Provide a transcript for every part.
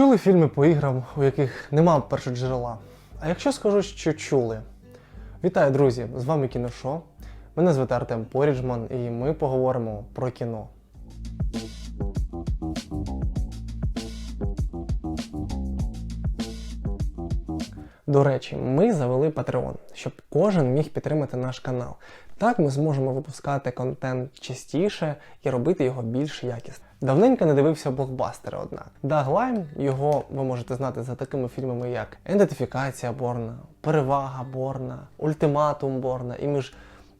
Чули фільми по іграм, у яких нема першоджерела? А якщо скажу, що чули? Вітаю, друзі! З вами кіношо. Мене звати Артем Поріджман, і ми поговоримо про кіно. До речі, ми завели Patreon, щоб кожен міг підтримати наш канал. Так ми зможемо випускати контент частіше і робити його більш якісно. Давненько не дивився блокбастери, однак. Даг Лайм, його ви можете знати за такими фільмами, як Ідентифікація Борна, Перевага Борна, Ультиматум Борна і між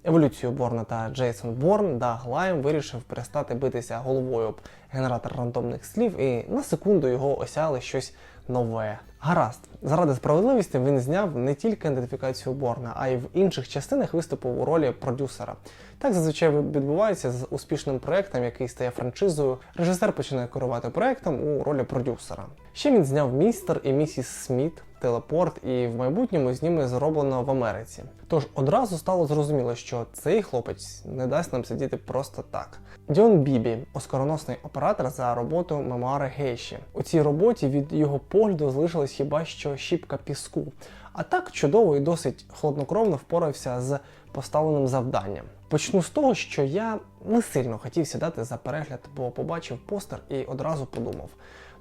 еволюцією Борна та Джейсон Борн, Даг Лайм вирішив перестати битися головою об генератор рандомних слів, і на секунду його осяли щось нове. Гаразд, заради справедливості він зняв не тільки ідентифікацію Борна, а й в інших частинах виступив у ролі продюсера. Так зазвичай відбувається з успішним проектом, який стає франшизою. Режисер починає керувати проектом у ролі продюсера. Ще він зняв містер і місіс Сміт, телепорт, і в майбутньому зніме зроблено в Америці. Тож одразу стало зрозуміло, що цей хлопець не дасть нам сидіти просто так. Діон Бібі, оскароносний оператор за роботу мемуари Гейші. У цій роботі від його погляду залишилась хіба що щіпка піску. А так чудово і досить хладнокровно впорався з поставленим завданням. Почну з того, що я не сильно хотів сідати за перегляд, бо побачив постер і одразу подумав: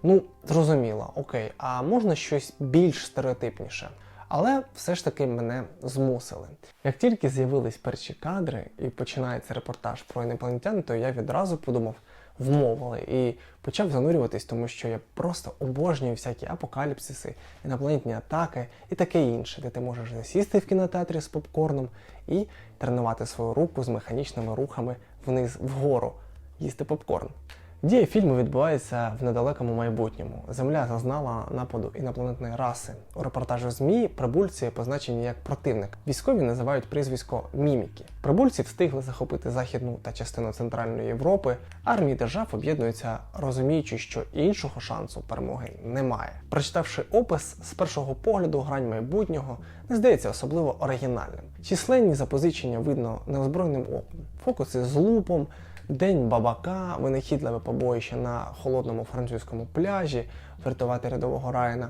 ну, зрозуміло, окей, а можна щось більш стереотипніше. Але все ж таки мене змусили. Як тільки з'явились перші кадри і починається репортаж про інопланетян, то я відразу подумав, вмовили і почав занурюватись, тому що я просто обожнюю всякі апокаліпсиси, інопланетні атаки і таке інше, де ти можеш засісти в кінотеатрі з попкорном і тренувати свою руку з механічними рухами вниз вгору, їсти попкорн. Дія фільму відбувається в недалекому майбутньому. Земля зазнала нападу інопланетної раси. У репортажу ЗМІ прибульці позначені як противник. Військові називають прізвисько міміки. Прибульці встигли захопити західну та частину Центральної Європи. Армії держав об'єднуються, розуміючи, що іншого шансу перемоги немає. Прочитавши опис з першого погляду, грань майбутнього не здається особливо оригінальним. Численні запозичення видно неозброєним оком, фокуси з лупом. День бабака, винахідливе побоїще на холодному французькому пляжі, врятувати рядового Райана,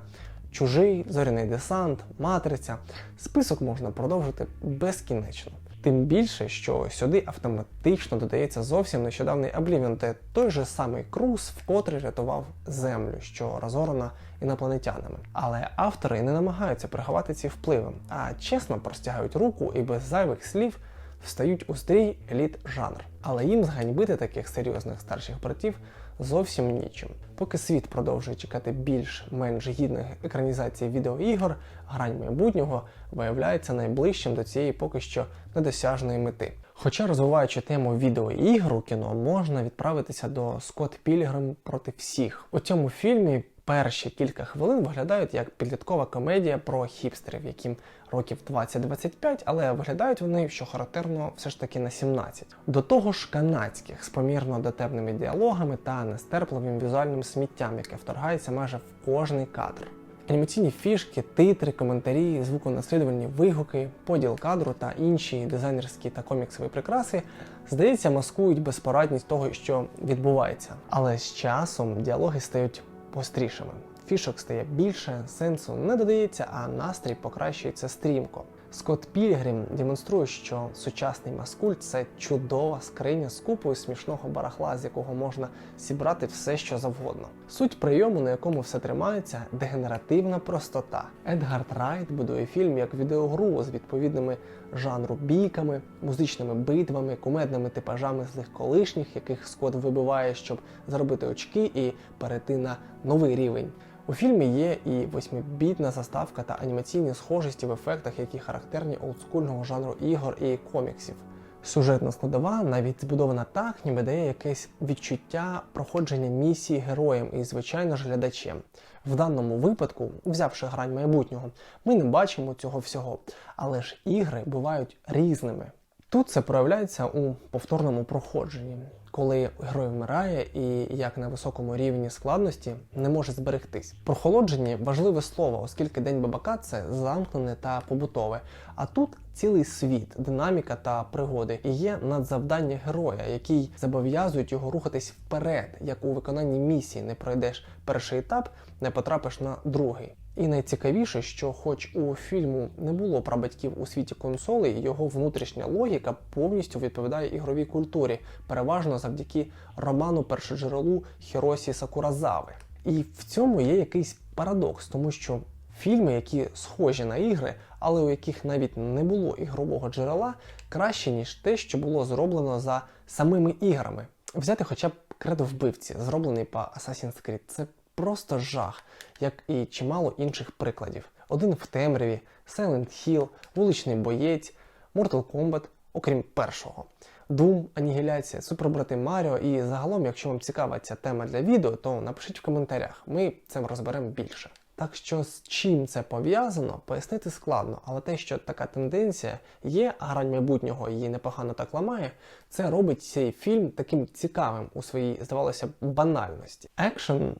чужий, зоряний десант, матриця. Список можна продовжити безкінечно. Тим більше, що сюди автоматично додається зовсім нещодавний Oblivion, де той же самий Круз вкотре рятував землю, що розорена інопланетянами. Але автори не намагаються приховати ці впливи, а чесно простягають руку і без зайвих слів встають у стрій еліт жанр. Але їм зганьбити таких серйозних старших братів зовсім нічим. Поки світ продовжує чекати більш-менш гідних екранізацій відеоігор, грань майбутнього виявляється найближчим до цієї поки що недосяжної мети. Хоча розвиваючи тему відеоігр у кіно, можна відправитися до Скотт Пілігрим проти всіх. У цьому фільмі перші кілька хвилин виглядають як підліткова комедія про хіпстерів, яким років 20-25, але виглядають вони, що характерно, все ж таки на 17. До того ж канадських з помірно дотепними діалогами та нестерпливим візуальним сміттям, яке вторгається майже в кожний кадр. Анімаційні фішки, титри, коментарі, звуконаслідувальні вигуки, поділ кадру та інші дизайнерські та коміксові прикраси, здається, маскують безпорадність того, що відбувається. Але з часом діалоги стають гострішими. Фішок стає більше, сенсу не додається, а настрій покращується стрімко. Скотт Пілігрім демонструє, що сучасний маскульт це чудова скриня з купою смішного барахла, з якого можна зібрати все, що завгодно. Суть прийому, на якому все тримається, дегенеративна простота. Едгард Райт будує фільм як відеогру з відповідними жанру бійками, музичними битвами, кумедними типажами злих колишніх, яких Скотт вибиває, щоб заробити очки і перейти на новий рівень. У фільмі є і восьмибітна заставка та анімаційні схожості в ефектах, які характерні олдскульного жанру ігор і коміксів. Сюжетна складова навіть збудована так, ніби дає якесь відчуття проходження місії героям і, звичайно ж, глядачем. В даному випадку, взявши грань майбутнього, ми не бачимо цього всього, але ж ігри бувають різними. Тут це проявляється у повторному проходженні. Коли герой вмирає і як на високому рівні складності не може зберегтись. Прохолодження важливе слово, оскільки день бабака це замкнене та побутове. А тут цілий світ, динаміка та пригоди і є надзавдання героя, який зобов'язують його рухатись вперед, як у виконанні місії не пройдеш перший етап, не потрапиш на другий. І найцікавіше, що, хоч у фільму не було прабатьків у світі консолей, його внутрішня логіка повністю відповідає ігровій культурі, переважно завдяки роману першоджерелу Хіросі Сакуразави. І в цьому є якийсь парадокс, тому що фільми, які схожі на ігри, але у яких навіть не було ігрового джерела, краще ніж те, що було зроблено за самими іграми. Взяти хоча б кредо вбивці, зроблений по Assassin's Creed. Це просто жах, як і чимало інших прикладів. Один в темряві, Silent Hill, вуличний боєць, Mortal Kombat, окрім першого. Doom, Анігіляція, Супербрати Маріо і загалом, якщо вам цікава ця тема для відео, то напишіть в коментарях, ми це розберемо більше. Так що з чим це пов'язано, пояснити складно, але те, що така тенденція є, а грань майбутнього її непогано так ламає, це робить цей фільм таким цікавим у своїй, здавалося б, банальності. Екшен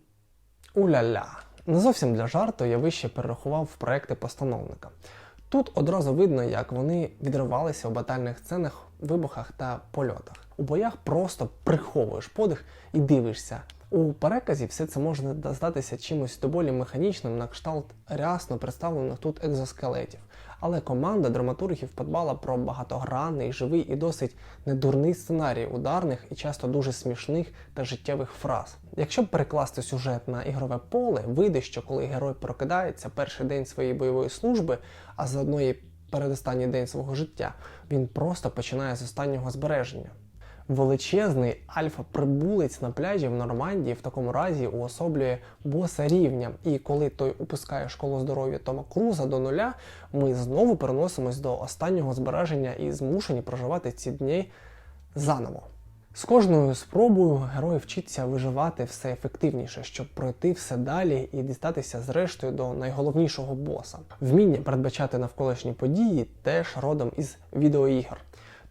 уля-ля. Не зовсім для жарту я вище перерахував в проекти постановника. Тут одразу видно, як вони відривалися у батальних сценах, вибухах та польотах. У боях просто приховуєш подих і дивишся. У переказі все це може здатися чимось доволі механічним на кшталт рясно представлених тут екзоскелетів. Але команда драматургів подбала про багатогранний, живий і досить недурний сценарій ударних і часто дуже смішних та життєвих фраз. Якщо перекласти сюжет на ігрове поле, вийде, що коли герой прокидається перший день своєї бойової служби, а заодно і передостанній день свого життя, він просто починає з останнього збереження. Величезний альфа-прибулець на пляжі в Нормандії в такому разі уособлює боса рівня. І коли той опускає школу здоров'я Тома Круза до нуля, ми знову переносимось до останнього збереження і змушені проживати ці дні заново. З кожною спробою герой вчиться виживати все ефективніше, щоб пройти все далі і дістатися зрештою до найголовнішого боса. Вміння передбачати навколишні події теж родом із відеоігр.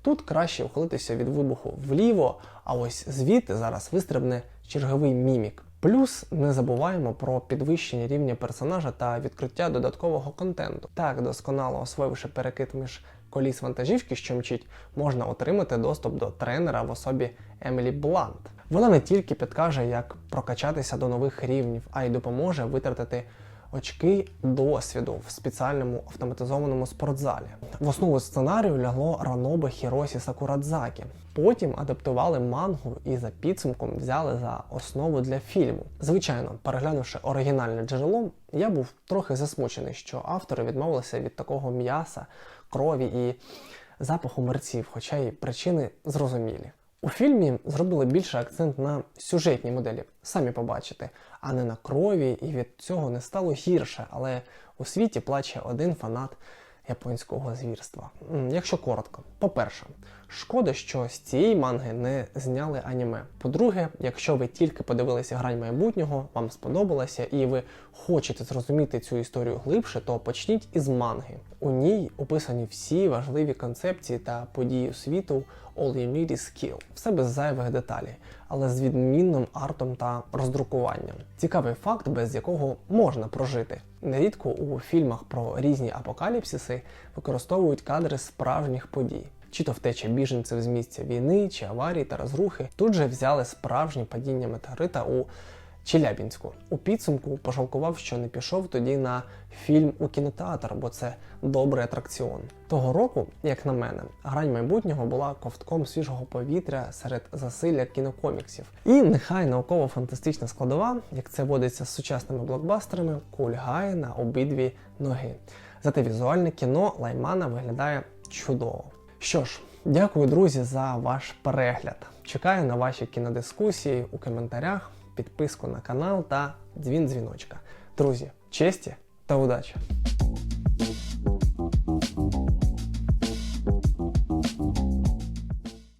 Тут краще ухилитися від вибуху вліво, а ось звідти зараз вистрибне черговий мімік. Плюс не забуваємо про підвищення рівня персонажа та відкриття додаткового контенту. Так, досконало освоївши перекид між коліс вантажівки, що мчить, можна отримати доступ до тренера в особі Емілі Блант. Вона не тільки підкаже, як прокачатися до нових рівнів, а й допоможе витратити очки досвіду в спеціальному автоматизованому спортзалі. В основу сценарію лягло ранобе Хіросі Сакурадзакі. Потім адаптували мангу і за підсумком взяли за основу для фільму. Звичайно, переглянувши оригінальне джерело, я був трохи засмучений, що автори відмовилися від такого м'яса, крові і запаху мерців, хоча й причини зрозумілі. У фільмі зробили більше акцент на сюжетній моделі, самі побачите, а не на крові, і від цього не стало гірше, але у світі плаче один фанат японського звірства. Якщо коротко, по-перше, шкода, що з цієї манги не зняли аніме. По-друге, якщо ви тільки подивилися грань майбутнього, вам сподобалося і ви хочете зрозуміти цю історію глибше, то почніть із манги. У ній описані всі важливі концепції та події світу All You Need Is Skill. Все без зайвих деталей, але з відмінним артом та роздрукуванням. Цікавий факт, без якого можна прожити. Нерідко у фільмах про різні апокаліпсиси використовують кадри справжніх подій. Чи то втеча біженців з місця війни, чи аварії та розрухи. Тут же взяли справжнє падіння метеорита у Челябінську. У підсумку пожалкував, що не пішов тоді на фільм у кінотеатр, бо це добрий атракціон. Того року, як на мене, грань майбутнього була ковтком свіжого повітря серед засилля кінокоміксів. І нехай науково-фантастична складова, як це водиться з сучасними блокбастерами, кульгає на обидві ноги. Зате візуальне кіно Лаймана виглядає чудово. Що ж, дякую, друзі, за ваш перегляд. Чекаю на ваші кінодискусії у коментарях, підписку на канал та дзвін дзвіночка. Друзі, честі та удачі!